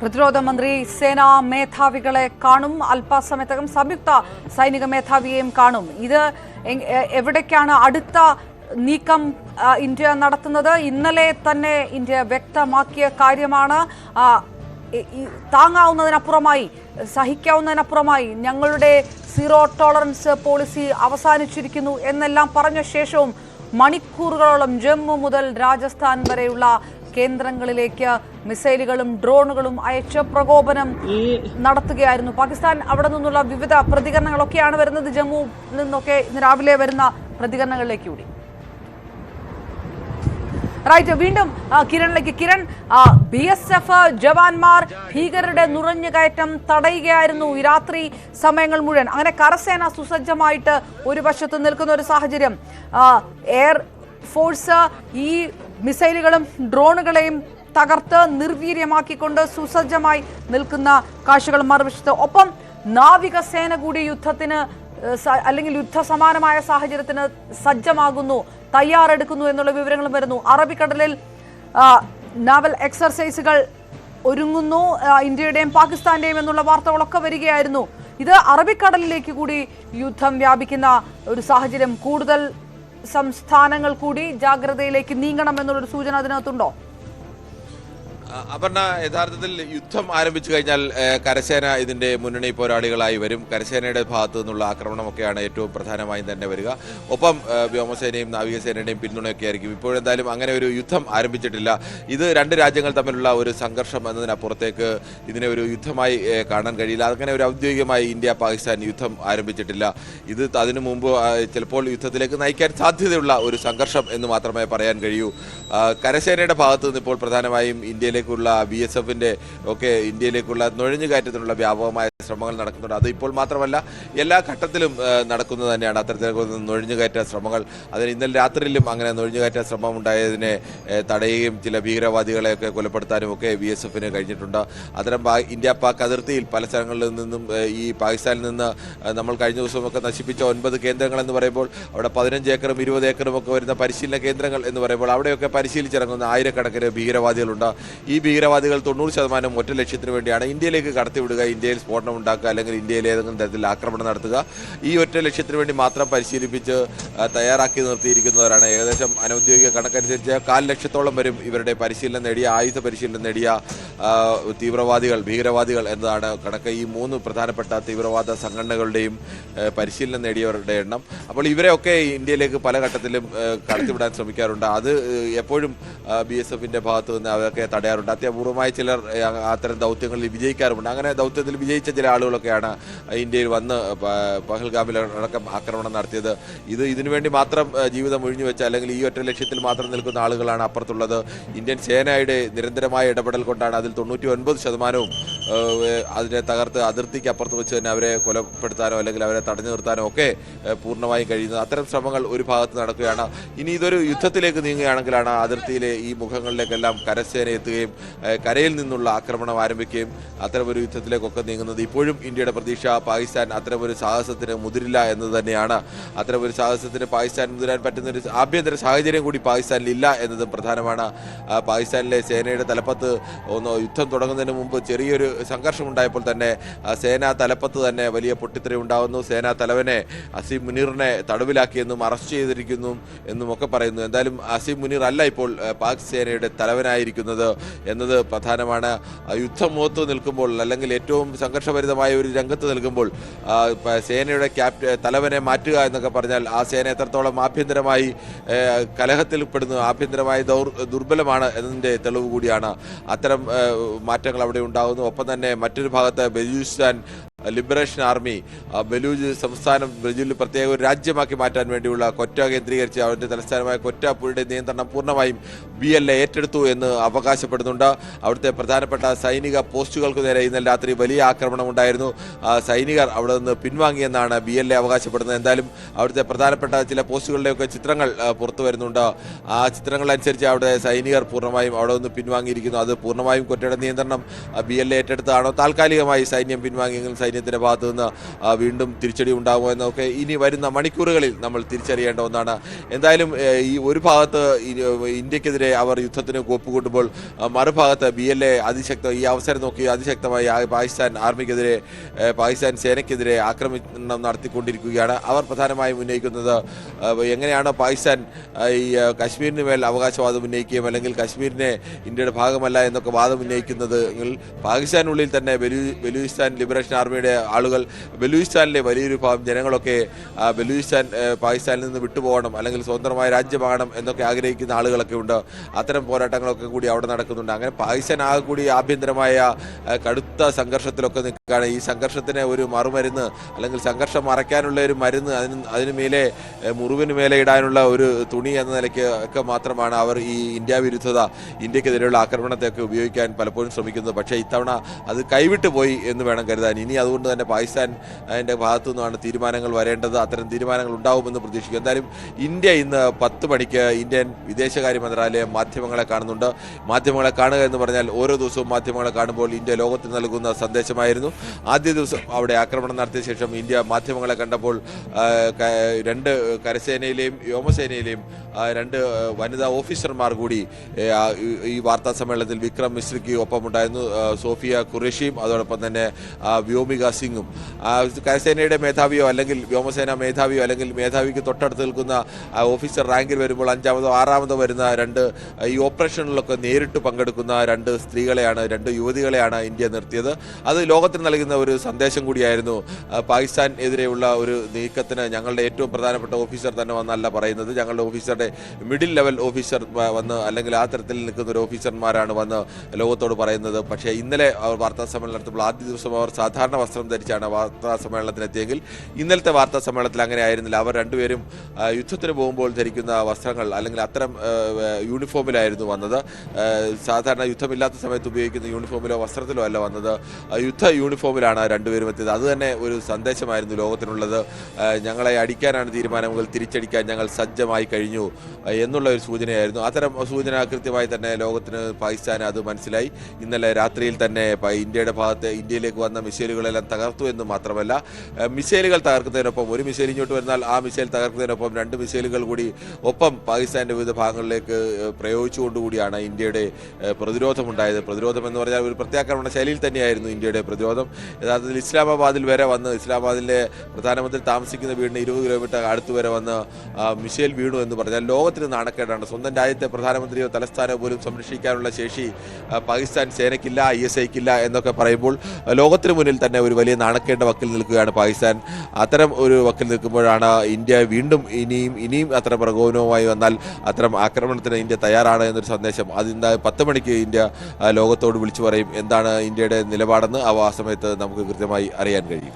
പ്രതിരോധ മന്ത്രി സേനാ മേധാവികളെ കാണും. അല്പസമയത്തകം സംയുക്ത സൈനിക മേധാവിയെയും കാണും. ഇത് എവിടേക്കാണ് അടുത്ത നീക്കം ഇന്ത്യ നടത്തുന്നത്? ഇന്നലെ തന്നെ ഇന്ത്യ വ്യക്തമാക്കിയ കാര്യമാണ് താങ്ങാവുന്നതിനപ്പുറമായി സഹിക്കാവുന്നതിനപ്പുറമായി ഞങ്ങളുടെ സീറോ ടോളറൻസ് പോളിസി അവസാനിച്ചിരിക്കുന്നു എന്നെല്ലാം പറഞ്ഞ ശേഷവും മണിക്കൂറുകളോളം ജമ്മു മുതൽ രാജസ്ഥാൻ വരെയുള്ള കേന്ദ്രങ്ങളിലേക്ക് മിസൈലുകളും ഡ്രോണുകളും അയച്ച് പ്രകോപനം നടത്തുകയായിരുന്നു. പാകിസ്ഥാൻ അവിടെ നിന്നുള്ള വിവിധ പ്രതികരണങ്ങളൊക്കെയാണ് വരുന്നത്. ജമ്മു നിന്നൊക്കെ ഇന്ന് രാവിലെ വരുന്ന പ്രതികരണങ്ങളിലേക്ക് കൂടി. റൈറ്റ് വീണ്ടും കിരണിലേക്ക്. കിരൺ ബി എസ് എഫ് ജവാന്മാർ ഭീകരരുടെ നുഴഞ്ഞുകയറ്റം തടയുകയായിരുന്നു ഈ രാത്രി സമയങ്ങൾ മുഴുവൻ. അങ്ങനെ കരസേന സുസജ്ജമായിട്ട് ഒരു വശത്ത് നിൽക്കുന്ന ഒരു സാഹചര്യം. എയർ ഫോഴ്സ് ഈ മിസൈലുകളും ഡ്രോണുകളെയും തകർത്ത് നിർവീര്യമാക്കിക്കൊണ്ട് സുസജ്ജമായി നിൽക്കുന്ന കാഴ്ചകൾ മറുവശത്ത്. ഒപ്പം നാവികസേന കൂടി യുദ്ധത്തിന് അല്ലെങ്കിൽ യുദ്ധസമാനമായ സാഹചര്യത്തിന് സജ്ജമാകുന്നു തയ്യാറെടുക്കുന്നു എന്നുള്ള വിവരങ്ങളും വരുന്നു. അറബിക്കടലിൽ നാവൽ എക്സർസൈസുകൾ ഒരുങ്ങുന്നു. ഇന്ത്യയുടെയും പാകിസ്ഥാന്റെയും എന്നുള്ള വാർത്തകളൊക്കെ വരികയായിരുന്നു. ഇത് അറബിക്കടലിലേക്ക് കൂടി യുദ്ധം വ്യാപിക്കുന്ന ഒരു സാഹചര്യം കൂടുതൽ സംസ്ഥാനങ്ങൾ കൂടി ജാഗ്രതയിലേക്ക് നീങ്ങണം എന്നുള്ളൊരു സൂചന അതിനകത്തുണ്ടോ? അപർണ യഥാർത്ഥത്തിൽ യുദ്ധം ആരംഭിച്ചു കഴിഞ്ഞാൽ കരസേന ഇതിന്റെ മുന്നണി പോരാളികളായി വരും. കരസേനയുടെ ഭാഗത്തു നിന്നുള്ള ആക്രമണമൊക്കെയാണ് ഏറ്റവും പ്രധാനമായും തന്നെ വരിക. ഒപ്പം വ്യോമസേനയും നാവികസേനയുടെയും പിന്തുണയൊക്കെ ആയിരിക്കും. ഇപ്പോഴെന്തായാലും അങ്ങനെ ഒരു യുദ്ധം ആരംഭിച്ചിട്ടില്ല. ഇത് രണ്ട് രാജ്യങ്ങൾ തമ്മിലുള്ള ഒരു സംഘർഷം എന്നതിനപ്പുറത്തേക്ക് ഇതിനെ ഒരു യുദ്ധമായി കാണാൻ കഴിയില്ല. അങ്ങനെ ഒരു ഔദ്യോഗികമായി ഇന്ത്യ പാകിസ്ഥാൻ യുദ്ധം ആരംഭിച്ചിട്ടില്ല. ഇത് അതിനു മുമ്പ് ചിലപ്പോൾ യുദ്ധത്തിലേക്ക് നയിക്കാൻ സാധ്യതയുള്ള ഒരു സംഘർഷം എന്ന് മാത്രമേ പറയാൻ കഴിയൂ. കരസേനയുടെ ഭാഗത്തു നിന്ന് ഇപ്പോൾ പ്രധാനമായും ഇന്ത്യയിലേക്കുള്ള ബി എസ് എഫിന്റെ ഒക്കെ ഇന്ത്യയിലേക്കുള്ള നുഴഞ്ഞുകയറ്റത്തിനുള്ള വ്യാപകമായ ശ്രമങ്ങൾ നടക്കുന്നുണ്ട്. അത് ഇപ്പോൾ മാത്രമല്ല എല്ലാ ഘട്ടത്തിലും നടക്കുന്നത് തന്നെയാണ്. അത്തരത്തിലുള്ള നുഴഞ്ഞുകയറ്റ ശ്രമങ്ങൾ. അതിന് ഇന്നലെ രാത്രിയിലും അങ്ങനെ നുഴഞ്ഞുകയറ്റ ശ്രമം ഉണ്ടായതിനെ തടയുകയും ചില ഭീകരവാദികളെയൊക്കെ കൊലപ്പെടുത്താനും ഒക്കെ ബി എസ് എഫിന് കഴിഞ്ഞിട്ടുണ്ട്. അത്തരം ഇന്ത്യ പാക് അതിർത്തിയിൽ പല സ്ഥലങ്ങളിൽ നിന്നും ഈ പാകിസ്ഥാനിൽ നിന്ന് നമ്മൾ കഴിഞ്ഞ ദിവസമൊക്കെ നശിപ്പിച്ച ഒൻപത് കേന്ദ്രങ്ങൾ എന്ന് പറയുമ്പോൾ അവിടെ പതിനഞ്ച് ഏക്കറും ഇരുപത് ഏക്കറും ഒക്കെ വരുന്ന പരിശീലന കേന്ദ്രങ്ങൾ എന്ന് പറയുമ്പോൾ അവിടെയൊക്കെ പരിശീലിച്ചിറങ്ങുന്ന ആയിരക്കണക്കിന് ഭീകരവാദികളുണ്ട്. ഈ ഭീകരവാദികൾ തൊണ്ണൂറ് ശതമാനം ഒറ്റ ലക്ഷ്യത്തിന് വേണ്ടിയാണ് ഇന്ത്യയിലേക്ക് കടത്തിവിടുക ഇന്ത്യയിൽ സ്ഫോടനം ഉണ്ടാക്കുക അല്ലെങ്കിൽ ഇന്ത്യയിൽ ഏതെങ്കിലും തരത്തിൽ ആക്രമണം നടത്തുക. ഈ ഒറ്റ ലക്ഷ്യത്തിന് വേണ്ടി മാത്രം പരിശീലിപ്പിച്ച് തയ്യാറാക്കി നിർത്തിയിരിക്കുന്നവരാണ് ഏകദേശം അനൌദ്യോഗിക കണക്കനുസരിച്ച് കാൽ ലക്ഷത്തോളം വരും ഇവരുടെ പരിശീലനം നേടിയ ആയുധ പരിശീലനം നേടിയ തീവ്രവാദികൾ ഭീകരവാദികൾ എന്നതാണ് കണക്ക്. ഈ മൂന്ന് പ്രധാനപ്പെട്ട തീവ്രവാദ സംഘടനകളുടെയും പരിശീലനം നേടിയവരുടെ എണ്ണം. അപ്പോൾ ഇവരെയൊക്കെ ഇന്ത്യയിലേക്ക് പല ഘട്ടത്തിലും കടത്തിവിടാൻ ശ്രമിക്കാറുണ്ട്. അത് എപ്പോഴും ബി എസ് എഫിന്റെ ഭാഗത്ത് നിന്ന് അവരൊക്കെ തടയാറുണ്ട് അത്യപൂർവമായി ചിലർ അത്തരം ദൗത്യങ്ങളിൽ വിജയിക്കാറുമുണ്ട്. അങ്ങനെ ദൗത്യത്തിൽ വിജയിച്ച ചില ആളുകളൊക്കെയാണ് ഇന്ത്യയിൽ വന്ന് പഹൽഗാമിൽ അടക്കം ആക്രമണം നടത്തിയത്. ഇത് ഇതിനുവേണ്ടി മാത്രം ജീവിതം ഒഴിഞ്ഞു വെച്ച അല്ലെങ്കിൽ ഈ ഒറ്റ ലക്ഷ്യത്തിൽ മാത്രം നിൽക്കുന്ന ആളുകളാണ് അപ്പുറത്തുള്ളത്. ഇന്ത്യൻ സേനയുടെ നിരന്തരമായ ഇടപെടൽ കൊണ്ടാണ് അതിൽ തൊണ്ണൂറ്റി ഒൻപത് ശതമാനവും അതിനെ തകർത്ത് അതിർത്തിക്ക് അപ്പുറത്ത് വെച്ച് തന്നെ അവരെ കൊലപ്പെടുത്താനോ അല്ലെങ്കിൽ അവരെ തടഞ്ഞു നിർത്താനോ ഒക്കെ പൂർണമായും കഴിയുന്നത്. അത്തരം ശ്രമങ്ങൾ ഒരു ഭാഗത്ത് നടക്കുകയാണ്. ഇനി ഇതൊരു യുദ്ധത്തിലേക്ക് നീങ്ങുകയാണെങ്കിലാണ് അതിർത്തിയിലെ ഈ മുഖങ്ങളിലേക്കെല്ലാം കരസേന എത്തുകയും ഏ, കരയിൽ നിന്നുള്ള ആക്രമണം ആരംഭിക്കുകയും അത്തരമൊരു യുദ്ധത്തിലേക്കൊക്കെ നീങ്ങുന്നത് ഇപ്പോഴും ഇന്ത്യയുടെ പ്രതീക്ഷ പാകിസ്ഥാൻ അത്തരമൊരു സാഹസത്തിന് മുതിരില്ല എന്നത് തന്നെയാണ്. അത്തരമൊരു സാഹസത്തിന് പാകിസ്ഥാൻ മുതിരാൻ പറ്റുന്ന ഒരു ആഭ്യന്തര സാഹചര്യം കൂടി പാകിസ്ഥാനിൽ ഇല്ല എന്നതും പ്രധാനമാണ്. പാകിസ്ഥാനിലെ സേനയുടെ തലപ്പത്ത് ഒന്ന് യുദ്ധം തുടങ്ങുന്നതിന് മുമ്പ് ചെറിയൊരു സംഘർഷം ഉണ്ടായപ്പോൾ തന്നെ സേനാ തലപ്പത്ത് തന്നെ വലിയ പൊട്ടിത്തെറി ഉണ്ടാകുന്നു സേനാ തലവനെ അസീം മുനീറിനെ തടവിലാക്കിയെന്നും അറസ്റ്റ് ചെയ്തിരിക്കുന്നു എന്നും ഒക്കെ പറയുന്നു. എന്തായാലും അസീം മുനീർ അല്ല ഇപ്പോൾ പാക് സേനയുടെ തലവനായിരിക്കുന്നത്. എന്നത് പ്രധാനമാണ്. ആ, യുദ്ധം മുഖത്ത് നിൽക്കുമ്പോൾ അല്ലെങ്കിൽ ഏറ്റവും സംഘർഷഭരിതമായ ഒരു രംഗത്ത് നിൽക്കുമ്പോൾ സേനയുടെ ക്യാപ്റ്റ തലവനെ മാറ്റുക എന്നൊക്കെ പറഞ്ഞാൽ ആ സേന എത്രത്തോളം ആഭ്യന്തരമായി കലഹത്തിൽ പെടുന്നു ആഭ്യന്തരമായി ദൗർ ദുർബലമാണ് എന്നതിന്റെ തെളിവ് കൂടിയാണ്. അത്തരം മാറ്റങ്ങൾ അവിടെ ഉണ്ടാകുന്നു. ഒപ്പം തന്നെ മറ്റൊരു ഭാഗത്ത് ബലൂചിസ്ഥാൻ ലിബറേഷൻ ആർമി ബലൂജ് സംസ്ഥാനം ബ്രസീലിൽ പ്രത്യേക ഒരു രാജ്യമാക്കി മാറ്റാൻ വേണ്ടിയുള്ള കൊറ്റ കേന്ദ്രീകരിച്ച് അവരുടെ തലസ്ഥാനമായ കൊറ്റ പുഴയുടെ നിയന്ത്രണം പൂർണമായും ബി എൽ എ ഏറ്റെടുത്തു എന്ന് അവകാശപ്പെടുന്നുണ്ട്. അവിടുത്തെ പ്രധാനപ്പെട്ട സൈനിക പോസ്റ്റുകൾക്ക് നേരെ ഇന്നലെ രാത്രി വലിയ ആക്രമണം ഉണ്ടായിരുന്നു. സൈനികർ അവിടെ നിന്ന് പിൻവാങ്ങിയെന്നാണ് ബി എൽ എ അവകാശപ്പെടുന്നത്. എന്തായാലും അവിടുത്തെ പ്രധാനപ്പെട്ട ചില പോസ്റ്റുകളുടെയൊക്കെ ചിത്രങ്ങൾ പുറത്തു വരുന്നുണ്ട്. ആ ചിത്രങ്ങളനുസരിച്ച് അവിടെ സൈനികർ പൂർണമായും അവിടെ നിന്ന് പിൻവാങ്ങിയിരിക്കുന്നു. അത് പൂർണമായും കൊറ്റയുടെ നിയന്ത്രണം ബി എൽ എ ഏറ്റെടുത്താണോ താൽക്കാലികമായി സൈന്യം പിൻവാങ്ങിയെങ്കിലും സൈന്യം സൈന്യത്തിന്റെ ഭാഗത്തു നിന്ന് വീണ്ടും തിരിച്ചടി ഉണ്ടാകുമോ എന്നൊക്കെ ഇനി വരുന്ന മണിക്കൂറുകളിൽ നമ്മൾ തിരിച്ചറിയേണ്ട ഒന്നാണ്. എന്തായാലും ഈ ഒരു ഭാഗത്ത് ഇന്ത്യക്കെതിരെ അവർ യുദ്ധത്തിന് ഒപ്പുകൂട്ടുമ്പോൾ മറുഭാഗത്ത് ബി എൽ എ അതിശക്ത ഈ അവസരം നോക്കി അതിശക്തമായി പാകിസ്ഥാൻ ആർമിക്കെതിരെ പാകിസ്ഥാൻ സേനയ്ക്കെതിരെ ആക്രമണം നടത്തിക്കൊണ്ടിരിക്കുകയാണ്. അവർ പ്രധാനമായും ഉന്നയിക്കുന്നത് എങ്ങനെയാണ് പാകിസ്ഥാൻ ഈ കശ്മീരിന് മേൽ അവകാശവാദം ഉന്നയിക്കുകയും അല്ലെങ്കിൽ കശ്മീരിനെ ഇന്ത്യയുടെ ഭാഗമല്ല എന്നൊക്കെ വാദം ഉന്നയിക്കുന്നത് പാകിസ്ഥാനുള്ളിൽ തന്നെ ബലൂ ബലൂചിസ്ഥാൻ ലിബറേഷൻ ആർമിയുടെ ആളുകൾ ബലൂചിസ്ഥാനിലെ വലിയൊരു ഭാഗം ജനങ്ങളൊക്കെ ബലൂചിസ്ഥാൻ പാകിസ്ഥാനിൽ നിന്ന് വിട്ടുപോകണം അല്ലെങ്കിൽ സ്വതന്ത്രമായ രാജ്യമാകണം എന്നൊക്കെ ആഗ്രഹിക്കുന്ന ആളുകളൊക്കെ ഉണ്ട്. അത്തരം പോരാട്ടങ്ങളൊക്കെ കൂടി അവിടെ നടക്കുന്നുണ്ട്. അങ്ങനെ പാകിസ്ഥാൻ ആകെ കൂടി ആഭ്യന്തരമായ കടുത്ത സംഘർഷത്തിലൊക്കെ നിൽക്കുകയാണ്. ഈ സംഘർഷത്തിന് ഒരു മറുമരുന്ന് അല്ലെങ്കിൽ സംഘർഷം മറയ്ക്കാനുള്ള ഒരു മരുന്ന് അതിന് അതിന് മേലെ മുറിവിന് മേലെ ഇടാനുള്ള ഒരു തുണി എന്ന നിലയ്ക്ക് ഒക്കെ മാത്രമാണ് അവർ ഈ ഇന്ത്യ വിരുദ്ധത ഇന്ത്യക്കെതിരെയുള്ള ആക്രമണത്തെയൊക്കെ ഉപയോഗിക്കാൻ പലപ്പോഴും ശ്രമിക്കുന്നത്. പക്ഷേ ഇത്തവണ അത് കൈവിട്ടു പോയി എന്ന് വേണം കരുതാൻ. ഇനി അതുകൊണ്ട് തന്നെ പാകിസ്ഥാൻ അതിന്റെ ഭാഗത്തു നിന്നാണ് തീരുമാനങ്ങൾ വരേണ്ടത്. അത്തരം തീരുമാനങ്ങൾ ഉണ്ടാവുമെന്ന് പ്രതീക്ഷിക്കും എന്തായാലും ഇന്ത്യ ഇന്ന് പത്ത് മണിക്ക് ഇന്ത്യൻ വിദേശകാര്യ മന്ത്രാലയം മാധ്യമങ്ങളെ കാണുന്നുണ്ട്. മാധ്യമങ്ങളെ കാണുക എന്ന് പറഞ്ഞാൽ ഓരോ ദിവസവും മാധ്യമങ്ങളെ കാണുമ്പോൾ ഇന്ത്യ ലോകത്തിന് നൽകുന്ന സന്ദേശമായിരുന്നു. ആദ്യ ദിവസം അവിടെ ആക്രമണം നടത്തിയ ശേഷം ഇന്ത്യ മാധ്യമങ്ങളെ കണ്ടപ്പോൾ രണ്ട് കരസേനയിലെയും വ്യോമസേനയിലെയും രണ്ട് വനിതാ ഓഫീസർമാർ കൂടി ഈ- വാർത്താ സമ്മേളനത്തിൽ വിക്രം മിശ്രയ്ക്ക് ഒപ്പമുണ്ടായിരുന്നു. സോഫിയ ഖുറേഷിയും അതോടൊപ്പം തന്നെ ആ, വ്യോമിക സിംഗും കരസേനയുടെ മേധാവിയോ അല്ലെങ്കിൽ വ്യോമസേന മേധാവിയോ അല്ലെങ്കിൽ മേധാവിക്ക് തൊട്ടടുത്ത് നിൽക്കുന്ന ഓഫീസർ റാങ്കിൽ വരുമ്പോൾ അഞ്ചാമതോ ആറാമതോ വരുന്ന രണ്ട് ഈ ഓപ്പറേഷനിലൊക്കെ നേരിട്ട് പങ്കെടുക്കുന്ന രണ്ട് സ്ത്രീകളെയാണ് രണ്ട് യുവതികളെയാണ് ഇന്ത്യ നിർത്തിയത്. അത് ലോകത്തിന് നൽകുന്ന ഒരു സന്ദേശം കൂടിയായിരുന്നു. പാകിസ്ഥാൻ എതിരെയുള്ള ഒരു നീക്കത്തിന് ഞങ്ങളുടെ ഏറ്റവും പ്രധാനപ്പെട്ട ഓഫീസർ തന്നെ വന്നല്ല പറയുന്നത്. ഞങ്ങളുടെ ഓഫീസറുടെ മിഡിൽ ലെവൽ ഓഫീസർ വന്ന് അല്ലെങ്കിൽ ആ തരത്തിൽ നിൽക്കുന്ന ഒരു ഓഫീസർമാരാണ് വന്ന് ലോകത്തോട് പറയുന്നത്. പക്ഷേ ഇന്നലെ വാർത്താ സമ്മേളനം നടത്തുമ്പോൾ ആദ്യ ദിവസം അവർ സാധാരണ വസ്ത്രം ധരിച്ചാണ് വാർത്താ സമ്മേളനത്തിനെത്തിയെങ്കിൽ. ഇന്നലത്തെ വാർത്താ സമ്മേളനത്തിൽ അങ്ങനെ ആയിരുന്നില്ല. അവർ രണ്ടുപേരും യുദ്ധത്തിന് പോകുമ്പോൾ ധരിക്കുന്ന വസ്ത്രങ്ങൾ അല്ലെങ്കിൽ അത്തരം യൂണിഫോമിലായിരുന്നു വന്നത്. സാധാരണ യുദ്ധമില്ലാത്ത സമയത്ത് ഉപയോഗിക്കുന്ന യൂണിഫോമിലോ വസ്ത്രത്തിലോ അല്ല വന്നത്. യുദ്ധ യൂണിഫോമിലാണ് രണ്ടുപേരും എത്തിയത്. അതുതന്നെ ഒരു സന്ദേശമായിരുന്നു ലോകത്തിനുള്ളത്. ഞങ്ങളെ അടിക്കാനാണ് തീരുമാനമെങ്കിൽ തിരിച്ചടിക്കാൻ ഞങ്ങൾ സജ്ജമായി കഴിഞ്ഞു എന്നുള്ള ഒരു സൂചനയായിരുന്നു. അത്തരം സൂചന കൃത്യമായി തന്നെ ലോകത്തിന് പാകിസ്ഥാൻ അത് മനസ്സിലായി. ഇന്നലെ രാത്രിയിൽ തന്നെ ഇന്ത്യയുടെ ഭാഗത്ത് ഇന്ത്യയിലേക്ക് വന്ന മിസൈലുകളെല്ലാം തകർത്തു എന്ന് മാത്രമല്ല മിസൈലുകൾ തകർക്കുന്നതിനൊപ്പം ഒരു മിസൈൽ ഇങ്ങോട്ട് വരുന്നാൽ ആ മിസൈൽ തകർക്കുന്നതിനൊപ്പം രണ്ട് മിസൈലുകൾ കൂടി ഒപ്പം പാകിസ്ഥാന്റെ വിവിധ ഭാഗങ്ങളിലേക്ക് പ്രയോഗിച്ചുകൊണ്ടുകൂടിയാണ് ഇന്ത്യയുടെ പ്രതിരോധമുണ്ടായത്. പ്രതിരോധം എന്ന് പറഞ്ഞാൽ ഒരു പ്രത്യാക്രമണ ശൈലിയിൽ തന്നെയായിരുന്നു ഇന്ത്യയുടെ പ്രതിരോധം. യഥാർത്ഥത്തിൽ ഇസ്ലാമാബാദിൽ വരെ വന്ന് ഇസ്ലാമാബാദിലെ പ്രധാനമന്ത്രി താമസിക്കുന്ന വീടിന് ഇരുപത് കിലോമീറ്റർ അടുത്ത് വരെ വന്ന് മിസൈൽ വീണു എന്ന് പറഞ്ഞാൽ ലോകത്തിന് നാണക്കേടാണ്. സ്വന്തം രാജ്യത്തെ പ്രധാനമന്ത്രിയോ തലസ്ഥാനോ പോലും സംരക്ഷിക്കാനുള്ള ശേഷി പാകിസ്ഥാൻ സേനയ്ക്കില്ല ഐ എസ് ഐക്കില്ല എന്നൊക്കെ പറയുമ്പോൾ ലോകത്തിന് മുന്നിൽ തന്നെ ഒരു വലിയ നാണക്കേണ്ട വക്കിൽ നിൽക്കുകയാണ് പാകിസ്ഥാൻ. അത്തരം ഒരു വക്കിൽ നിൽക്കുമ്പോഴാണ് ഇന്ത്യ വീണ്ടും ഇനിയും ഇനിയും അത്തരം പ്രകോപനവുമായി വന്നാൽ അത്തരം ആക്രമണത്തിന് ഇന്ത്യ തയ്യാറാണ് എന്നൊരു സന്ദേശം. അത് ഇന്ന് പത്ത് മണിക്ക് ഇന്ത്യ ലോകത്തോട് വിളിച്ചു പറയും എന്താണ് ഇന്ത്യയുടെ നിലപാടെന്ന്. ആ സമയത്ത് നമുക്ക് കൃത്യമായി അറിയാൻ കഴിയും.